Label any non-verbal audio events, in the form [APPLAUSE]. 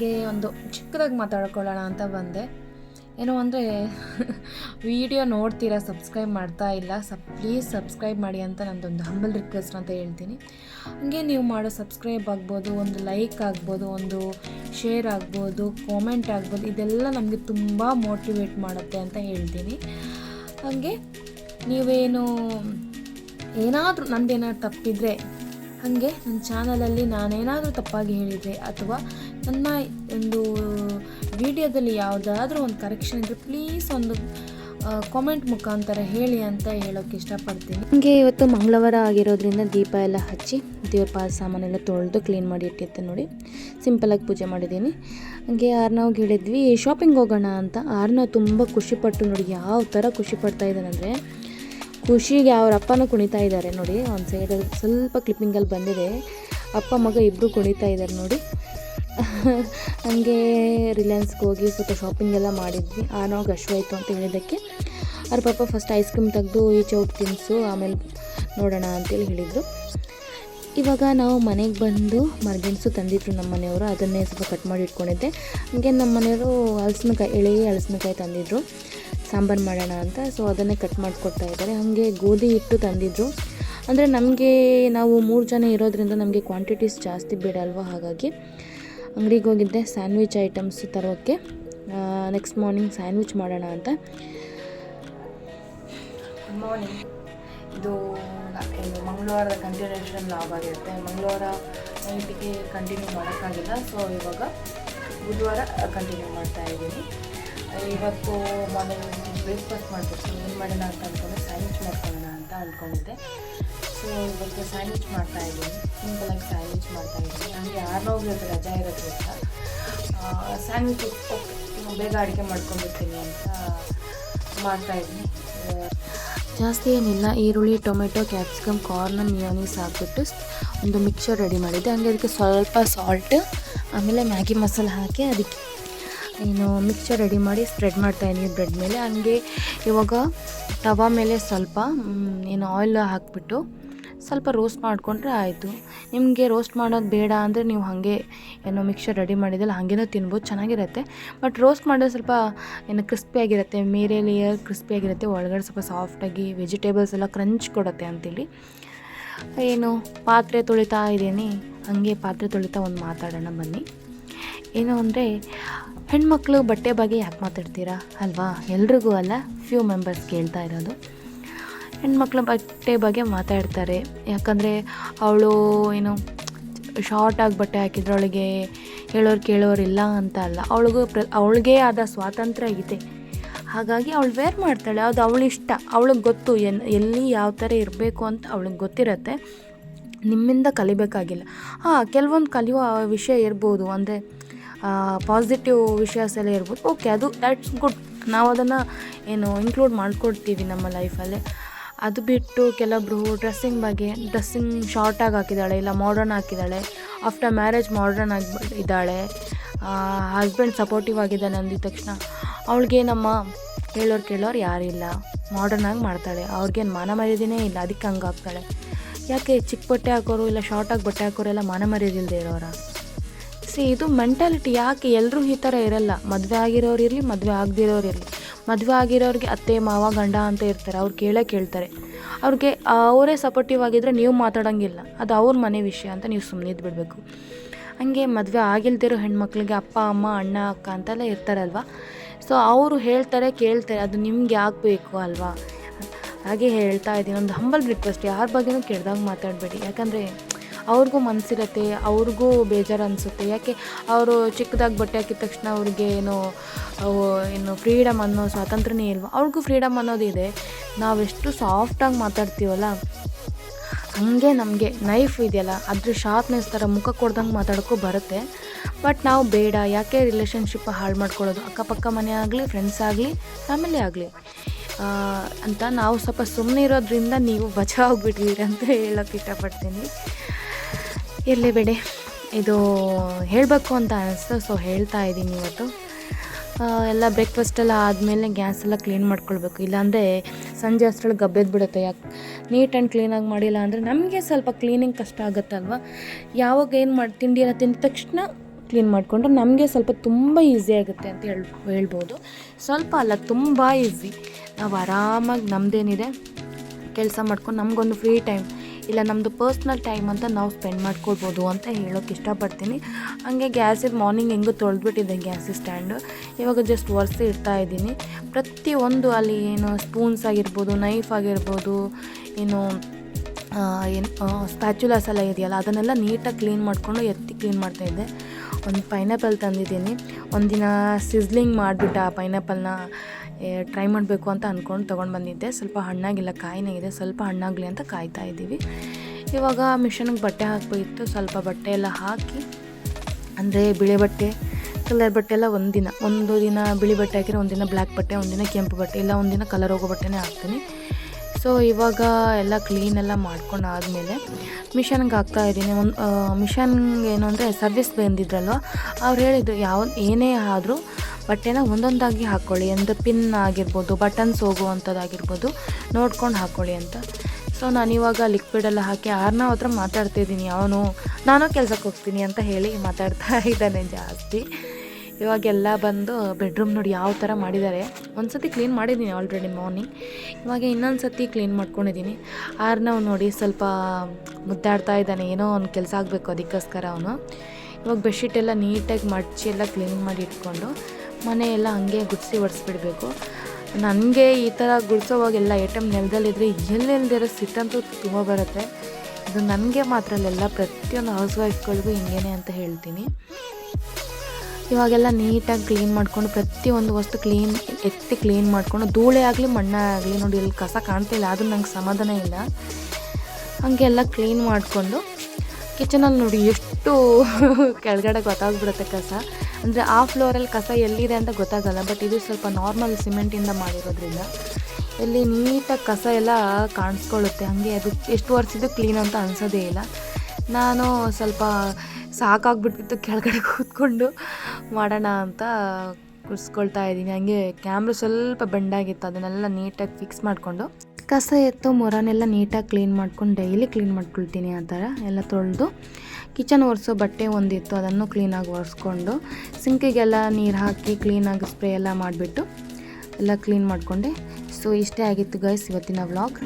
ಹಂಗೆ ಒಂದು ಚಿಕ್ಕದಾಗಿ ಮಾತಾಡ್ಕೊಳ್ಳೋಣ ಅಂತ ಬಂದೆ. ಏನೋ ಅಂದರೆ, ವಿಡಿಯೋ ನೋಡ್ತೀರಾ, ಸಬ್ಸ್ಕ್ರೈಬ್ ಮಾಡ್ತಾ ಇಲ್ಲ, ಸಬ್, ಪ್ಲೀಸ್ ಸಬ್ಸ್ಕ್ರೈಬ್ ಮಾಡಿ ಅಂತ ನಂದೊಂದು ಹಂಬಲ್ ರಿಕ್ವೆಸ್ಟ್ ಅಂತ ಹೇಳ್ತೀನಿ. ಹಾಗೆ ನೀವು ಮಾಡೋ ಸಬ್ಸ್ಕ್ರೈಬ್ ಆಗ್ಬೋದು, ಒಂದು ಲೈಕ್ ಆಗ್ಬೋದು, ಒಂದು ಶೇರ್ ಆಗ್ಬೋದು, ಕಾಮೆಂಟ್ ಆಗ್ಬೋದು, ಇದೆಲ್ಲ ನಮಗೆ ತುಂಬ ಮೋಟಿವೇಟ್ ಮಾಡುತ್ತೆ ಅಂತ ಹೇಳ್ತೀನಿ. ಹಾಗೆ ನೀವೇನು ಏನಾದರೂ ನಂದೇನಾದ್ರು ತಪ್ಪಿದರೆ, ಹಾಗೆ ನನ್ನ ಚಾನಲಲ್ಲಿ ನಾನೇನಾದರೂ ತಪ್ಪಾಗಿ ಹೇಳಿದರೆ ಅಥವಾ ನನ್ನ ಒಂದು ವಿಡಿಯೋದಲ್ಲಿ ಯಾವುದಾದ್ರೂ ಒಂದು ಕರೆಕ್ಷನ್ ಇದ್ದರೆ ಪ್ಲೀಸ್ ಒಂದು ಕಾಮೆಂಟ್ ಮುಖಾಂತರ ಹೇಳಿ ಅಂತ ಹೇಳೋಕ್ಕೆ ಇಷ್ಟಪಡ್ತೀನಿ. ನನಗೆ ಇವತ್ತು ಮಂಗಳವಾರ ಆಗಿರೋದ್ರಿಂದ ದೀಪ ಎಲ್ಲ ಹಚ್ಚಿ ದೇವ್ರ ಸಾಮಾನೆಲ್ಲ ತೊಳೆದು ಕ್ಲೀನ್ ಮಾಡಿ ಇಟ್ಟಿತ್ತು ನೋಡಿ. ಸಿಂಪಲಾಗಿ ಪೂಜೆ ಮಾಡಿದ್ದೀನಿ. ಹಂಗೆ ಆರ್ನವ್ಗೆ ಹೇಳಿದ್ವಿ ಶಾಪಿಂಗ್ ಹೋಗೋಣ ಅಂತ. ಆರ್ನವ್ ತುಂಬ ಖುಷಿಪಟ್ಟು ನೋಡಿ ಯಾವ ಥರ ಖುಷಿ ಪಡ್ತಾ ಇದ್ದಾನಂದರೆ ಖುಷಿಗೆ ಅವ್ರ ಅಪ್ಪನೂ ಕುಣಿತಾ ಇದ್ದಾರೆ ನೋಡಿ. ಒಂದು ಸೈಡಲ್ಲಿ ಸ್ವಲ್ಪ ಕ್ಲಿಪ್ಪಿಂಗಲ್ಲಿ ಬಂದಿದೆ. ಅಪ್ಪ ಮಗ ಇಬ್ಬರು ಕುಣಿತಾ ಇದ್ದಾರೆ ನೋಡಿ. [LAUGHS] ಹಂಗೆ ರಿಲಯನ್ಸ್ಗೆ ಹೋಗಿ ಸ್ವಲ್ಪ ಶಾಪಿಂಗ್ ಎಲ್ಲ ಮಾಡಿದ್ವಿ. ನಾವು ಹಶ್ವಾಯ್ತು ಅಂತ ಹೇಳಿದ್ದಕ್ಕೆ. ಅವ್ರ ಪಾಪ ಫಸ್ಟ್ ಐಸ್ ಕ್ರೀಮ್ ತೆಗೆದು ಈಚೆ ಹೋಗಿ ತಿನ್ನಿಸು, ಆಮೇಲೆ ನೋಡೋಣ ಅಂತೇಳಿ ಹೇಳಿದರು. ಇವಾಗ ನಾವು ಮನೆಗೆ ಬಂದು ಮರಗೆಣಸು ತಂದಿದ್ರು ನಮ್ಮ ಮನೆಯವರು. ಅದನ್ನೇ ಸ್ವಲ್ಪ ಕಟ್ ಮಾಡಿ ಇಟ್ಕೊಂಡಿದ್ದೆ. ಹಾಗೆ ನಮ್ಮ ಮನೆಯವರು ಹಲಸಿನಕಾಯಿ ಎಳೆ ಹಲಸಿನಕಾಯಿ ತಂದಿದ್ರು. ಸಾಂಬಾರು ಮಾಡೋಣ ಅಂತ. ಸೊ ಅದನ್ನೇ ಕಟ್ ಮಾಡಿಕೊಡ್ತಾ ಇದ್ದಾರೆ. ಹಾಗೆ ಗೋಧಿ ಹಿಟ್ಟು ತಂದಿದ್ರು. ಅಂದರೆ ನಮಗೆ ನಾವು ಮೂರು ಜನ ಇರೋದ್ರಿಂದ ನಮಗೆ ಕ್ವಾಂಟಿಟೀಸ್ ಜಾಸ್ತಿ ಬೇಡ ಅಲ್ವಾ ಹಾಗಾಗಿ. ಅಂಗಡಿಗೆ ಹೋಗಿದ್ದೆ, ಸ್ಯಾಂಡ್ವಿಚ್ ಐಟಮ್ಸ್ ತರೋಕ್ಕೆ. ನೆಕ್ಸ್ಟ್ ಮಾರ್ನಿಂಗ್ ಸ್ಯಾಂಡ್ವಿಚ್ ಮಾಡೋಣ ಅಂತ. ಗುಡ್ ಮಾರ್ನಿಂಗ್ ಇದು ಏನು ಮಂಗಳವಾರದ ಕಂಟಿನ್ಯೂಷನ್ ಲಾಗ್ ಆಗಿರುತ್ತೆ. ಮಂಗಳವಾರ ನೈಟಿಗೆ ಕಂಟಿನ್ಯೂ ಮಾಡೋಕ್ಕಾಗಿಲ್ಲ. ಸೊ ಇವಾಗ ಬುಧವಾರ ಕಂಟಿನ್ಯೂ ಮಾಡ್ತಾ ಇದ್ದೀನಿ. ಇವತ್ತು ಮಾರ್ನಿಂಗ್ ಬ್ರೇಕ್ಫಾಸ್ಟ್ ಮಾಡಬೇಕು ಏನು ಮಾಡೋಣ ಅಂತ ಅಂದ್ಕೊಂಡು ಸ್ಯಾಂಡ್ವಿಚ್ ಮಾಡ್ಕೊಳ್ಳೋಣ ಅಂತ ಅಂದ್ಕೊಂಡಿದ್ದೆ. ಸೊ ಇವತ್ತು ಸ್ಯಾಂಡ್ವಿಚ್ ಮಾಡ್ತಾ ಇದ್ದೀನಿ. ಸಿಂಪಲಾಗಿ ಸ್ಯಾಂಡ್ವಿಚ್ ಮಾಡ್ತಾ ಇದ್ದೀನಿ. ಹಂಗೆ ಆರ್ನೋಗಿ ಇವತ್ತು ರಜಾ ಇರೋದ್ರಿಂದ ಸ್ಯಾಂಡ್ವಿಚ್ ಬೇಗ ಅಡುಗೆ ಮಾಡ್ಕೊಂಡಿರ್ತೀನಿ ಅಂತ ಮಾಡ್ತಾ ಇದ್ದೀನಿ. ಜಾಸ್ತಿ ಏನಿಲ್ಲ, ಈರುಳ್ಳಿ, ಟೊಮೆಟೊ, ಕ್ಯಾಪ್ಸಿಕಮ್, ಕಾರ್ನ್ ಮಿಯೋನೀಸ್ ಹಾಕ್ಬಿಟ್ಟು ಒಂದು ಮಿಕ್ಸರ್ ರೆಡಿ ಮಾಡಿದ್ದೆ. ಹಂಗೆ ಅದಕ್ಕೆ ಸ್ವಲ್ಪ ಸಾಲ್ಟ್ ಆಮೇಲೆ ಮ್ಯಾಗಿ ಮಸಾಲೆ ಹಾಕಿ ಅದಕ್ಕೆ ಏನು ಮಿಕ್ಸರ್ ರೆಡಿ ಮಾಡಿ ಸ್ಪ್ರೆಡ್ ಮಾಡ್ತಾಯಿದ್ದೀನಿ ಬ್ರೆಡ್ ಮೇಲೆ. ಹಂಗೆ ಇವಾಗ ತವಾ ಮೇಲೆ ಸ್ವಲ್ಪ ಏನು ಆಯಿಲ್ ಹಾಕ್ಬಿಟ್ಟು ಸ್ವಲ್ಪ ರೋಸ್ಟ್ ಮಾಡಿಕೊಂಡ್ರೆ ಆಯಿತು. ನಿಮಗೆ ರೋಸ್ಟ್ ಮಾಡೋದು ಬೇಡ ಅಂದರೆ ನೀವು ಹಾಗೆ ಏನೋ ಮಿಕ್ಸರ್ ರೆಡಿ ಮಾಡಿದ್ದಲ್ಲ ಹಾಗೇನೋ ತಿನ್ಬೋದು, ಚೆನ್ನಾಗಿರುತ್ತೆ. ಬಟ್ ರೋಸ್ಟ್ ಮಾಡಿದ್ರೆ ಸ್ವಲ್ಪ ಏನು ಕ್ರಿಸ್ಪಿಯಾಗಿರುತ್ತೆ ಮೇರೆ ಲೇಯರ್ ಕ್ರಿಸ್ಪಿಯಾಗಿರುತ್ತೆ ಒಳಗಡೆ ಸ್ವಲ್ಪ ಸಾಫ್ಟಾಗಿ ವೆಜಿಟೇಬಲ್ಸ್ ಎಲ್ಲ ಕ್ರಂಚ್ ಕೊಡುತ್ತೆ ಅಂತೇಳಿ. ಏನು, ಪಾತ್ರೆ ತೊಳಿತಾ ಇದ್ದೀನಿ. ಹಾಗೆ ಪಾತ್ರೆ ತೊಳಿತಾ ಒಂದು ಮಾತಾಡೋಣ ಬನ್ನಿ. ಏನು ಅಂದರೆ, ಹೆಣ್ಮಕ್ಳು ಬಟ್ಟೆ ಬಗ್ಗೆ ಯಾಕೆ ಮಾತಾಡ್ತೀರಾ? ಅಲ್ವಾ? ಎಲ್ರಿಗೂ ಅಲ್ಲ ಫ್ಯೂ ಮೆಂಬರ್ಸ್ ಕೇಳ್ತಾ ಇರೋದು. ಹೆಣ್ಮಕ್ಳ ಬಟ್ಟೆ ಬಗ್ಗೆ ಮಾತಾಡ್ತಾರೆ. ಯಾಕಂದರೆ ಅವಳು ಏನು ಶಾರ್ಟಾಗಿ ಬಟ್ಟೆ ಹಾಕಿದ್ರೆ ಅವಳಿಗೆ ಹೇಳೋರು ಕೇಳೋರು ಇಲ್ಲ ಅಂತ ಅಲ್ಲ. ಅವಳಿಗೂ ಪ್ರ, ಅವಳಿಗೇ ಆದ ಸ್ವಾತಂತ್ರ್ಯ ಇದೆ. ಹಾಗಾಗಿ ಅವಳು ವೇರ್ ಮಾಡ್ತಾಳೆ. ಅದು ಅವಳಿಷ್ಟ ಅವಳಿಗೆ ಗೊತ್ತು ಎನ್, ಎಲ್ಲಿ ಯಾವ ಥರ ಇರಬೇಕು ಅಂತ ಅವಳಿಗೆ ಗೊತ್ತಿರತ್ತೆ. ನಿಮ್ಮಿಂದ ಕಲಿಬೇಕಾಗಿಲ್ಲ. ಹಾಂ, ಕೆಲವೊಂದು ಕಲಿಯುವ ವಿಷಯ ಇರ್ಬೋದು. ಅಂದರೆ ಪಾಸಿಟಿವ್ ವಿಷಯಸ್ ಎಲ್ಲ ಇರ್ಬೋದು. ಓಕೆ ಅದು ದ್ಯಾಟ್ಸ್ ಗುಡ್ ನಾವು ಅದನ್ನು, ಏನು ಇನ್ಕ್ಲೂಡ್ ಮಾಡ್ಕೊಡ್ತೀವಿ ನಮ್ಮ ಲೈಫಲ್ಲಿ ಅದು ಬಿಟ್ಟು ಕೆಲವೊಬ್ರು ಡ್ರೆಸ್ಸಿಂಗ್ ಬಗ್ಗೆ ಡ್ರೆಸ್ಸಿಂಗ್ ಶಾರ್ಟಾಗಿ ಹಾಕಿದ್ದಾಳೆ ಇಲ್ಲ ಮಾಡರ್ನ್ ಹಾಕಿದ್ದಾಳೆ ಆಫ್ಟರ್ ಮ್ಯಾರೇಜ್ ಮಾಡರ್ನ್ ಆಗಿ ಇದ್ದಾಳೆ. ಹಸ್ಬೆಂಡ್ ಸಪೋರ್ಟಿವ್ ಆಗಿದ್ದಾನೆ ಅಂದಿದ ತಕ್ಷಣ ಅವಳಿಗೆ ನಮ್ಮ ಹೇಳೋರು ಕೇಳೋರು ಯಾರಿಲ್ಲ ಮಾಡರ್ನ್ ಆಗಿ ಮಾಡ್ತಾಳೆ. ಅವ್ರಿಗೇನು ಮಾನ ಮರ್ಯಾದೆನೇ ಇಲ್ಲ. ಅದಕ್ಕೆ ಹಂಗೆ ಹಾಕ್ತಾಳೆ. ಯಾಕೆ ಚಿಕ್ಕ ಬಟ್ಟೆ ಹಾಕೋರು ಇಲ್ಲ ಶಾರ್ಟಾಗಿ ಬಟ್ಟೆ ಹಾಕೋರೆಲ್ಲ ಮಾನ ಮರ್ಯಾದಿಲ್ಲದೆ ಇರೋರ? ಸಿ ಇದು ಮೆಂಟಾಲಿಟಿ ಯಾಕೆ ಎಲ್ಲರೂ ಈ ಥರ ಇರಲ್ಲ? ಮದುವೆ ಆಗಿರೋರು ಇರಲಿ, ಮದುವೆ ಆಗದಿರೋರು ಇರಲಿ. ಮದುವೆ ಆಗಿರೋರಿಗೆ ಅತ್ತೆ, ಮಾವ, ಗಂಡ ಅಂತ ಇರ್ತಾರೆ. ಅವ್ರು ಕೇಳೇ ಕೇಳ್ತಾರೆ. ಅವ್ರಿಗೆ ಅವರೇ ಸಪೋರ್ಟಿವ್ ಆಗಿದ್ದರೆ ನೀವು ಮಾತಾಡೋಂಗಿಲ್ಲ. ಅದು ಅವ್ರ ಮನೆ ವಿಷಯ ಅಂತ ನೀವು ಸುಮ್ಮನೆ ಬಿಡಬೇಕು ಹಂಗೆ ಮದುವೆ ಆಗಿಲ್ದಿರೋ ಹೆಣ್ಮಕ್ಳಿಗೆ ಅಪ್ಪ, ಅಮ್ಮ, ಅಣ್ಣ, ಅಕ್ಕ ಅಂತೆಲ್ಲ ಇರ್ತಾರಲ್ವ? ಸೊ ಅವರು ಹೇಳ್ತಾರೆ, ಕೇಳ್ತಾರೆ, ಅದು ನಿಮ್ಗೆ ಯಾಕೆ ಬೇಕು ಅಲ್ವಾ? ಹಾಗೆ ಹೇಳ್ತಾ ಇದ್ದೀನಿ. ಒಂದು ಹಂಬಲ್ ರಿಕ್ವೆಸ್ಟ್ ಯಾರ ಬಗ್ಗೆನೂ ಕೆಡ್ದಾಗ ಮಾತಾಡಬೇಡಿ. ಯಾಕಂದರೆ ಅವ್ರಿಗೂ ಮನಸ್ಸಿರತ್ತೆ ಅವ್ರಿಗೂ ಬೇಜಾರು ಅನಿಸುತ್ತೆ ಯಾಕೆ ಅವರು ಚಿಕ್ಕದಾಗಿ ಬಟ್ಟೆ ಹಾಕಿದ ತಕ್ಷಣ ಅವ್ರಿಗೆ ಏನು ಏನು ಫ್ರೀಡಮ್ ಅನ್ನೋ ಸ್ವಾತಂತ್ರ್ಯನೇ ಇಲ್ವಾ? ಅವ್ರಿಗೂ ಫ್ರೀಡಮ್ ಅನ್ನೋದಿದೆ ನಾವೆಷ್ಟು ಸಾಫ್ಟಾಗಿ ಮಾತಾಡ್ತೀವಲ್ಲ, ಹಾಗೆ ನಮಗೆ ನೈಫ್ ಇದೆಯಲ್ಲ, ಅದ್ರ ಶಾರ್ಪ್ನೆಸ್ ಥರ ಮುಖ ಕೊಡ್ದಂಗೆ ಮಾತಾಡೋಕ್ಕೂ ಬರುತ್ತೆ. ಬಟ್ ನಾವು ಬೇಡ, ಯಾಕೆ ರಿಲೇಷನ್ಶಿಪ್ ಹಾಳು ಮಾಡ್ಕೊಳ್ಳೋದು? ಅಕ್ಕಪಕ್ಕ ಮನೆ ಆಗಲಿ ಫ್ರೆಂಡ್ಸ್ ಆಗಲಿ ಫ್ಯಾಮಿಲಿ ಆಗಲಿ. ಅಂತ ನಾವು ಸ್ವಲ್ಪ ಸುಮ್ಮನೆ ಇರೋದ್ರಿಂದ ನೀವು ಬಚಾವಾಗ್ಬಿಟ್ಟಿದ್ದೀರಿ ಅಂತ ಹೇಳೋಕ್ಕೆ ಇಷ್ಟಪಡ್ತೀನಿ. ಇರಲಿ ಬಿಡಿ. ಇದು ಹೇಳಬೇಕು ಅಂತ ಅನಿಸ್ತು ಸೊ ಹೇಳ್ತಾ ಇದ್ದೀನಿ ಇವತ್ತು. ಎಲ್ಲ ಬ್ರೇಕ್ಫಾಸ್ಟೆಲ್ಲ ಆದಮೇಲೆ ಗ್ಯಾಸ್ ಎಲ್ಲ ಕ್ಲೀನ್ ಮಾಡ್ಕೊಳ್ಬೇಕು. ಇಲ್ಲಾಂದರೆ ಸಂಜೆ ಅಷ್ಟರಲ್ಲಿ ಗಬ್ಬೆದ್ದು ಬಿಡುತ್ತೆ. ಯಾಕೆ? ನೀಟ್ ಆ್ಯಂಡ್ ಕ್ಲೀನಾಗಿ ಮಾಡಿಲ್ಲ ಅಂದರೆ ನಮಗೆ ಸ್ವಲ್ಪ ಕ್ಲೀನಿಂಗ್ ಕಷ್ಟ ಆಗುತ್ತಲ್ವ? ಯಾವಾಗ ಏನು ಮಾಡಿ, ತಿಂಡಿ ಎಲ್ಲ ತಿಂದ ತಕ್ಷಣ ಕ್ಲೀನ್ ಮಾಡಿಕೊಂಡ್ರೆ ನಮಗೆ ಸ್ವಲ್ಪ ತುಂಬ ಈಸಿ ಆಗುತ್ತೆ ಅಂತ ಹೇಳ್, ಹೇಳ್ಬೋದು. ಸ್ವಲ್ಪ ಅಲ್ಲ, ತುಂಬ ಈಸಿ ನಾವು ಆರಾಮಾಗಿ ನಮ್ಮದೇನಿದೆ ಕೆಲಸ ಮಾಡ್ಕೊಂಡು ನಮಗೊಂದು ಫ್ರೀ ಟೈಮ್ ಇಲ್ಲ ನಮ್ಮದು ಪರ್ಸ್ನಲ್ ಟೈಮ್ ಅಂತ ನಾವು ಸ್ಪೆಂಡ್ ಮಾಡ್ಕೊಳ್ಬೋದು ಅಂತ ಹೇಳೋಕೆ ಇಷ್ಟಪಡ್ತೀನಿ. ಹಾಗೆ ಗ್ಯಾಸಿದ ಮಾರ್ನಿಂಗ್ ಹೆಂಗೂ ತೊಳೆದ್ಬಿಟ್ಟಿದ್ದೆ ಗ್ಯಾಸ್ ಸ್ಟ್ಯಾಂಡು ಇವಾಗ ಜಸ್ಟ್ ಒರೆಸಿ ಇಡ್ತಾ ಇದ್ದೀನಿ. ಪ್ರತಿಯೊಂದು ಅಲ್ಲಿ ಏನು ಸ್ಪೂನ್ಸ್ ಆಗಿರ್ಬೋದು ನೈಫ್ ಆಗಿರ್ಬೋದು, ಏನು ಏನು ಸ್ಪ್ಯಾಚುಲಾಸ್ ಎಲ್ಲ ಇದೆಯಲ್ಲ, ಅದನ್ನೆಲ್ಲ ನೀಟಾಗಿ ಕ್ಲೀನ್ ಮಾಡಿಕೊಂಡು ಎತ್ತಿ ಕ್ಲೀನ್ ಮಾಡ್ತಾಯಿದ್ದೆ ಒಂದು ಪೈನಾಪಲ್ ತಂದಿದ್ದೀನಿ. ಒಂದಿನ ಸಿಸ್ಲಿಂಗ್ ಮಾಡಿಬಿಟ್ಟ ಆ ಪೈನಾಪಲ್ನ ಟ್ರೈ ಮಾಡಬೇಕು ಅಂತ ಅಂದ್ಕೊಂಡು ತೊಗೊಂಡು ಬಂದಿದ್ದೆ. ಸ್ವಲ್ಪ ಹಣ್ಣಾಗಿಲ್ಲ ಕಾಯಿನಾಗಿದೆ ಸ್ವಲ್ಪ ಹಣ್ಣಾಗಲಿ ಅಂತ ಕಾಯ್ತಾ ಇದ್ದೀವಿ. ಇವಾಗ ಮಿಷನ್ಗೆ ಬಟ್ಟೆ ಹಾಕಬೇಕಿತ್ತು. ಸ್ವಲ್ಪ ಬಟ್ಟೆ ಎಲ್ಲ ಹಾಕಿ, ಅಂದರೆ ಬಿಳಿ ಬಟ್ಟೆ ಕಲರ್ ಬಟ್ಟೆ ಎಲ್ಲ ಒಂದಿನ ಒಂದು ದಿನ ಬಿಳಿ ಬಟ್ಟೆ ಹಾಕಿದ್ರೆ ಒಂದಿನ ಬ್ಲ್ಯಾಕ್ ಬಟ್ಟೆ ಒಂದಿನ ಕೆಂಪು ಬಟ್ಟೆ, ಇಲ್ಲ ಒಂದಿನ ಕಲರ್ ಹೋಗೋ ಬಟ್ಟೆನೇ ಹಾಕ್ತೀನಿ. ಸೊ ಇವಾಗ ಎಲ್ಲ ಕ್ಲೀನ್ ಎಲ್ಲ ಮಾಡ್ಕೊಂಡು ಆದಮೇಲೆ ಮಿಷನ್ಗೆ ಹಾಕ್ತಾ ಇದ್ದೀನಿ. ಒಂದು ಮಿಷನ್ಗೆ ಏನು ಅಂದರೆ ಸರ್ವಿಸ್ ಬಂದಿದ್ರಲ್ವ? ಅವ್ರು ಹೇಳಿದ್ರು ಯಾವ, ಏನೇ ಆದರೂ ಬಟ್ಟೆನ ಒಂದೊಂದಾಗಿ ಹಾಕ್ಕೊಳ್ಳಿ ಒಂದು ಪಿನ್ ಆಗಿರ್ಬೋದು ಬಟನ್ಸ್ ಹೋಗುವಂಥದ್ದಾಗಿರ್ಬೋದು ನೋಡ್ಕೊಂಡು ಹಾಕ್ಕೊಳ್ಳಿ ಅಂತ. ಸೊ ನಾನು ಇವಾಗ ಲಿಕ್ವಿಡೆಲ್ಲ ಹಾಕಿ ಆರ್ನ ಹತ್ರ ಮಾತಾಡ್ತಿದ್ದೀನಿ ಅವನು, ನಾನು ಕೆಲ್ಸಕ್ಕೆ ಹೋಗ್ತೀನಿ ಅಂತ ಹೇಳಿ ಮಾತಾಡ್ತಾ ಇದ್ದಾನೆ ಜಾಸ್ತಿ. ಇವಾಗೆಲ್ಲ ಬಂದು ಬೆಡ್ರೂಮ್ ನೋಡಿ ಯಾವ ಥರ ಮಾಡಿದ್ದಾರೆ. ಒಂದು ಸತಿ ಕ್ಲೀನ್ ಮಾಡಿದ್ದೀನಿ ಆಲ್ರೆಡಿ ಮಾರ್ನಿಂಗ್ ಇವಾಗ ಇನ್ನೊಂದು ಸತಿ ಕ್ಲೀನ್ ಮಾಡ್ಕೊಂಡಿದ್ದೀನಿ. ಆರ್ನವ್ ನೋಡಿ ಸ್ವಲ್ಪ ಮುದ್ದಾಡ್ತಾ ಇದ್ದಾನೆ. ಏನೋ ಒಂದು ಕೆಲಸ ಆಗಬೇಕು ಅದಕ್ಕೋಸ್ಕರ ಅವನು. ಇವಾಗ ಬೆಡ್ಶೀಟ್ ಎಲ್ಲ ನೀಟಾಗಿ ಮಡಚಿ ಎಲ್ಲ ಕ್ಲೀನ್ ಮಾಡಿ ಇಟ್ಕೊಂಡು ಮನೆ ಹಂಗೆ ಗುಡಿಸಿ ಒರೆಸ್ಬಿಡ್ಬೇಕು ನನಗೆ ಈ ಥರ ಗುಡಿಸೋವಾಗೆಲ್ಲ ಐಟಮ್ ನೆಲದಲ್ಲಿದ್ದರೆ ಎಲ್ಲೆಲ್ಲದಿರೋ ಸಿಟ್ಟಂತೂ ತುಂಬ ಬರುತ್ತೆ. ಇದು ನನಗೆ ಮಾತ್ರ ಅಲ್ಲೆಲ್ಲ ಪ್ರತಿಯೊಂದು ಹೌಸ್ ವೈಫ್ಗಳಿಗೂ ಹಿಂಗೇನೆ ಅಂತ ಹೇಳ್ತೀನಿ. ಇವಾಗೆಲ್ಲ ನೀಟಾಗಿ ಕ್ಲೀನ್ ಮಾಡ್ಕೊಂಡು ಪ್ರತಿಯೊಂದು ವಸ್ತು ಕ್ಲೀನ್ ಎತ್ತಿ ಕ್ಲೀನ್ ಮಾಡ್ಕೊಂಡು ಧೂಳೆ ಆಗಲಿ, ಮಣ್ಣ ಆಗಲಿ ನೋಡಿ, ಇಲ್ಲಿ ಕಸ ಕಾಣ್ತಿಲ್ಲ ಆದರೂ ನಂಗೆ ಸಮಾಧಾನ ಇಲ್ಲ. ಹಾಗೆಲ್ಲ ಕ್ಲೀನ್ ಮಾಡಿಕೊಂಡು ಕಿಚನಲ್ಲಿ ನೋಡಿ ಎಷ್ಟು [LAUGHS] ಕೆಳಗಡೆ ಗೊತ್ತಾಗ್ಬಿಡುತ್ತೆ ಕಸ. ಅಂದರೆ ಆ ಫ್ಲೋರಲ್ಲಿ ಕಸ ಎಲ್ಲಿದೆ ಅಂತ ಗೊತ್ತಾಗಲ್ಲ, ಬಟ್ ಇದು ಸ್ವಲ್ಪ ನಾರ್ಮಲ್ ಸಿಮೆಂಟಿಂದ ಮಾಡಿರೋದ್ರಿಂದ ಇಲ್ಲಿ ನೀಟಾಗಿ ಕಸ ಎಲ್ಲ ಕಾಣಿಸ್ಕೊಳ್ಳುತ್ತೆ. ಹಾಗೆ ಅದು ಎಷ್ಟು ವರ್ಷದ್ದು ಕ್ಲೀನ್ ಅಂತ ಅನಿಸೋದೇ ಇಲ್ಲ. ನಾನು ಸ್ವಲ್ಪ ಸಾಕಾಗ್ಬಿಟ್ಟಿತ್ತು ಕೆಳಗಡೆ ಕೂತ್ಕೊಂಡು. ಮಾಡೋಣ ಅಂತ ಕುಡಿಸ್ಕೊಳ್ತಾ ಇದ್ದೀನಿ. ಹಂಗೆ ಕ್ಯಾಮ್ರಾ ಸ್ವಲ್ಪ ಬೆಂಡಾಗಿತ್ತು ಅದನ್ನೆಲ್ಲ ನೀಟಾಗಿ ಫಿಕ್ಸ್ ಮಾಡಿಕೊಂಡು. ಕಸ ಎತ್ತು ಮೊರನೆಲ್ಲ ನೀಟಾಗಿ ಕ್ಲೀನ್ ಮಾಡ್ಕೊಂಡು ಡೈಲಿ ಕ್ಲೀನ್ ಮಾಡ್ಕೊಳ್ತೀನಿ ಆ ಥರ ಎಲ್ಲ ತೊಳೆದು ಕಿಚನ್ ಒರೆಸೋ ಬಟ್ಟೆ ಒಂದಿತ್ತು ಅದನ್ನು ಕ್ಲೀನಾಗಿ ಒರೆಸ್ಕೊಂಡು ಸಿಂಕಿಗೆಲ್ಲ ನೀರು ಹಾಕಿ ಕ್ಲೀನಾಗಿ ಸ್ಪ್ರೇ ಎಲ್ಲ ಮಾಡಿಬಿಟ್ಟು ಎಲ್ಲ ಕ್ಲೀನ್ ಮಾಡಿಕೊಂಡೆ. ಸೊ ಇಷ್ಟೇ ಆಗಿತ್ತು ಗೈಸ್ ಇವತ್ತಿನ ವ್ಲಾಗ್